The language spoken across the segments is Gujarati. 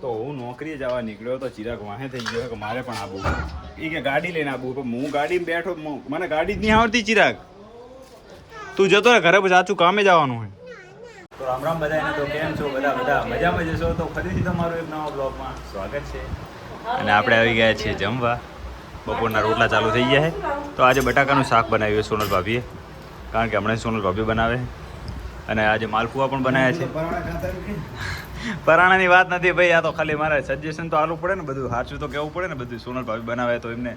તો હું નોકરીએ જવા નીકળ્યો તો ચિરાગ વાહે થઈ ગયો કે મારે પણ આવું એ કે ગાડી લઈને આવું પણ હું ગાડીમાં બેઠો મને ગાડી જ નહીં આવડતી ચિરાગ. તું જતો રહે ઘરે પછી સાચું કામે જવાનું હોય તો રામ રામ બધાને તો કેમ છો? બધા બધા મજામાં જશો તો ફરીથી તમારું એક નવા બ્લોગમાં સ્વાગત છે. અને આપણે આવી ગયા છીએ જમવા. બપોરના રોટલા ચાલુ થઈ ગયા છે. તો આજે બટાકાનું શાક બનાવ્યું છે સોનલ ભાભીએ. કારણ કે હમણાં સોનલ ભાભી બનાવે અને આજે માલપુઆ પણ બનાવ્યા છે. પરાણાની વાત નથી ભાઈ આ તો ખાલી મારે સજેશન તો આલું પડે ને બધું સાચું તો કેવું પડે ને બધું સોનલ ભાભી બનાવે તો એમને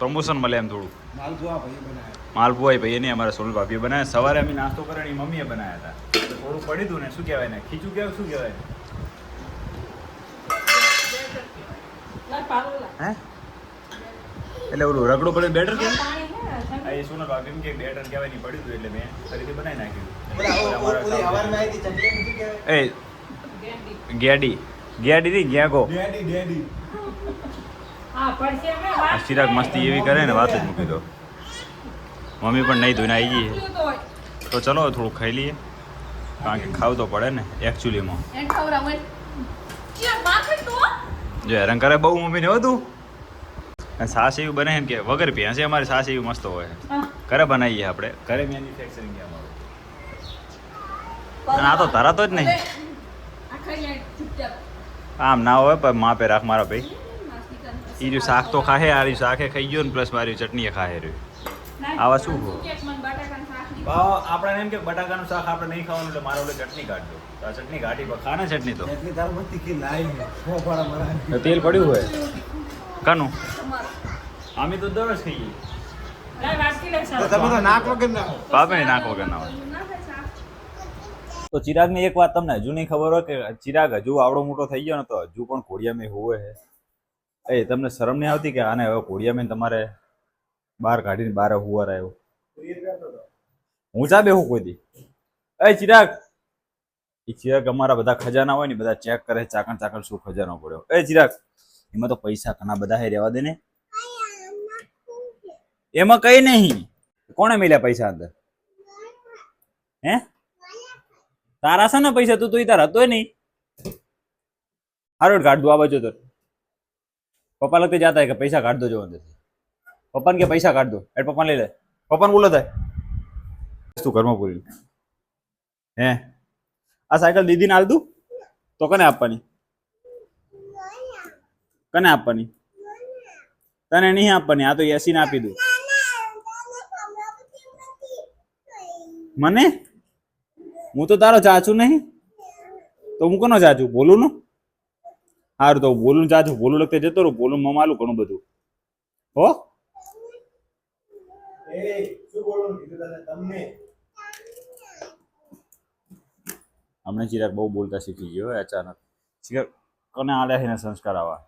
પ્રમોશન મળે એમ થોડું. માલપુઆ ભાઈ નહીં અમારા સોનલ ભાભીએ બનાવે સવારે અમે નાસ્તો કરે એની મમ્મીએ બનાવ્યા હતા. થોડું પડ્યું હતું ને શું કહેવાય ને ખીચું કેવું શું કહેવાય? હે? એટલે ઓલું રગડું પડે બેટર કે આ એ સોનલ ભાભી એમ કે બેટર કહેવાય નહીં પડ્યું હતું એટલે મેં ફરીથી બનાવી નાખ્યું. એ ગેડી. ગેડી નહીં ગેગો આ ચિરાગ મસ્તી એવી કરે ને વાત જ મૂકી દો. મમ્મી પણ નહીં ધોઈને આવી ગઈ તો ચલો થોડું ખાઈ લઈએ. કારણ કે ખાવું તો પડે ને એકચ્યુઅલીમાં જો હેરાન કરે બહુ મમ્મીને હતું સાસ એવું બને એમ કે વગર ભેંસે અમારી સાસ એવી મસ્ત હોય. ઘરે બનાવીએ આપણે. ઘરે મેન્યુફેક્ચરિંગ અમારું. આ તો ધરાતો જ નહીં. આમ ના હોય પણ માપે રાખ મારા ભાઈ. એ જો શાક તો ખાહે આ રહ્યું શાકે ખાઈ ગયો ને પ્લસ મારી ચટણી ખાહે રહ્યું. આવા શું હો? આપણે એમ કે બટાકાનું શાક આપણે નહીં ખાવાનું એટલે મારે ઓલે ચટણી કાઢજો. તો આ ચટણી કાઢી પણ ખાને ચટણી તો. તેલ પડ્યું હોય. કાનું અમે તો દરરોજ ખાઈએ. બાપે નાક વગર ના હોય. તો ચિરાગની એક વાત તમને હજુ નહીં ખબર હોય કે ચિરાગ હજુ આવડો મોટો થઈ ગયો ને તો હજુ પણ ઘોડિયામાં હોવે હે એ તમને શરમ નહીં આવતી કે આને હવે ઘોડિયામાં તમારે બહાર કાઢીને બહાર હુવા રહ્યો હું ચા બેહું કોઈ દી. એ ચિરાગ! એ ચિરાગ અમારા બધા ખજાના હોય ને બધા ચેક કરે ચાકણ ચાકણ શું ખજાનો પડ્યો. એ ચિરાગ, એમાં તો પૈસા ઘણા બધા હે રહેવા દે ને. એમાં કઈ નહીં. કોણે મળ્યા પૈસા અંદર? હે? તારા છે ને પૈસા તું તું તાર હતો નહીં હારો કાઢ દો આ બાજુ તો પપ્પા લગતે જતા કે પૈસા કાઢ દો જો પપ્પાને કે પૈસા કાઢ દો એટલે પપ્પાને લઈ લે પપ્પાને બોલો થાય તું ઘરમાં પૂરી હે આ સાયકલ દીદીને હાલ દઉં તો કને આપવાની કને આપવાની તને નહીં આપવાની આ તો યસીને આપી દઉં મને હું તો તારો ચાચું નહીં. તો હું કોનો ચાચું? બોલું નું સારું તો બોલું ચાચું. બોલું લગતે જતો રહું. બોલું મમાલું ઘણું બધું. હો? હમણાં ચિરાગ બહુ બોલતા શીખી ગયો હે અચાનક. ચિરાગ કોને આલે છે એને સંસ્કાર આવા?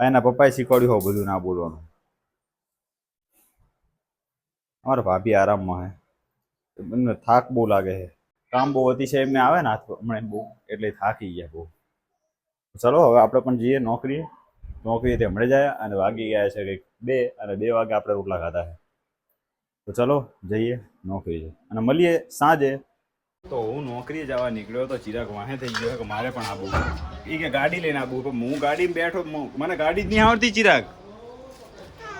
એના પપ્પાએ શીખવાડ્યું હો બધું ના બોલવાનું. અમારા ભાભી આરામમાં હે. એમને થાક બહુ લાગે છે. કામ બહુ અતિશય એમને આવે ને હાથ હમણાં બહુ એટલે થાકી ગયા બહુ. ચલો, હવે આપણે પણ જઈએ નોકરીએ. નોકરીએથી હમણાં જાય અને વાગી ગયા છે કંઈક બે અને બે વાગે આપણે રોટલા ખાતા છે. તો ચલો, જઈએ નોકરી છે અને મળીએ સાંજે. તો હું નોકરીએ જવા નીકળ્યો તો ચિરાગ વાહે થઈ ગયો કે મારે પણ આવું એ કે ગાડી લઈને આવું પણ હું ગાડીમાં બેઠો મને ગાડી જ નહીં આવડતી ચિરાગ.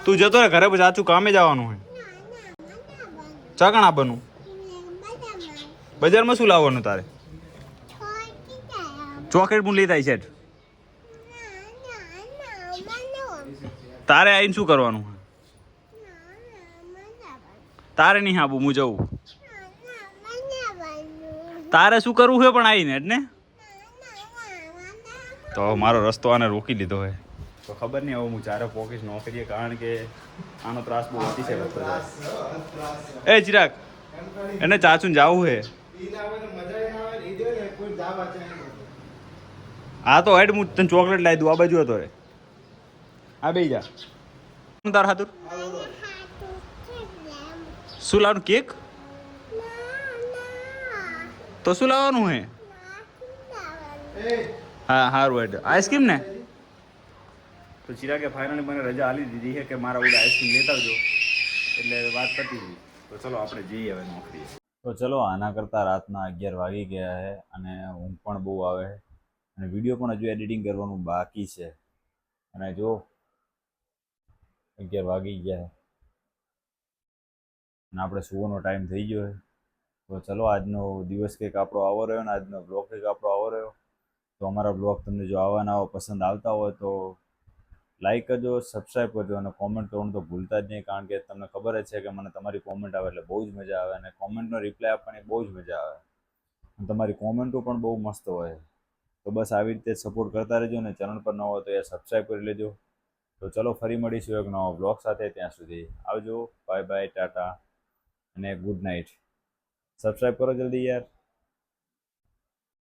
તું જતો રહે, ઘરે પછી સાચું કામે જવાનું હોય. ચકણા આપવાનું બજારમાં શું લાવવાનું તારે? ચોકલેટ પણ લેતા છે તારે આવીને શું કરવાનું? તારે નહીં આપું હું જવું તારે શું કરવું છે પણ આવીને જ ને તો મારો રસ્તો આને રોકી લીધો હોય તો ખબર નહીં હવે હું ચારે પોકીશ નોકરીએ, કારણ કે આનો ત્રાસ બહુ અતિશય જાય એ ચિરાગ, એને ચાચું જાવું છે હા તો હેડ હું તને ચોકલેટ લાવી દઉં આ બાજુ હતો રે આ બે જા. શું તાર હાથુર શું લાવવાનું કેક? તો શું લાવવાનું હે? હા સારું હેડ. આઈસ્ક્રીમ ને? તો ચિરાગે ફાઇનલી મને રજા આલી દીધી છે કે મારા ઓલા આઈસ્ક્રીમ લેતા આવજો. એટલે વાત પતી ગઈ. તો ચલો આપણે જઈએ હવે નોકરીએ. તો ચલો, આના કરતાં રાતના અગિયાર વાગી ગયા છે અને ઊંઘ પણ બહુ આવે છે અને વીડિયો પણ હજુ એડિટિંગ કરવાનું બાકી છે. અને જો, અગિયાર વાગી ગયા અને આપણે સુવાનો ટાઈમ થઈ ગયો છે તો ચલો, આજનો દિવસ કંઈક આપણો આવો રહ્યો ને, આજનો બ્લોગ કંઈક આપણો આવો રહ્યો. તો અમારા બ્લોગ તમને જો આવા નવા પસંદ આવતા હોય તો લાઈક કરજો સબસ્ક્રાઈબ કરજો અને કોમેન્ટ કરવાનું તો ભૂલતા જ નહીં, કારણ કે તમને ખબર જ છે કે મને તમારી કોમેન્ટ આવે એટલે બહુ જ મજા આવે અને કોમેન્ટનો રિપ્લાય આપવાની બહુ જ મજા આવે. તમારી કોમેન્ટો પણ બહુ મસ્ત હોય. તો બસ આવી રીતે સપોર્ટ કરતા રહેજો અને ચેનલ પર ન હોય તો એ સબસ્ક્રાઈબ કરી લેજો. તો ચલો ફરી મળીશું એક નવા બ્લોગ સાથે, ત્યાં સુધી આવજો. બાય બાય ટાટા, અને ગુડ નાઇટ સબસ્ક્રાઈબ કરો જલ્દી યાર.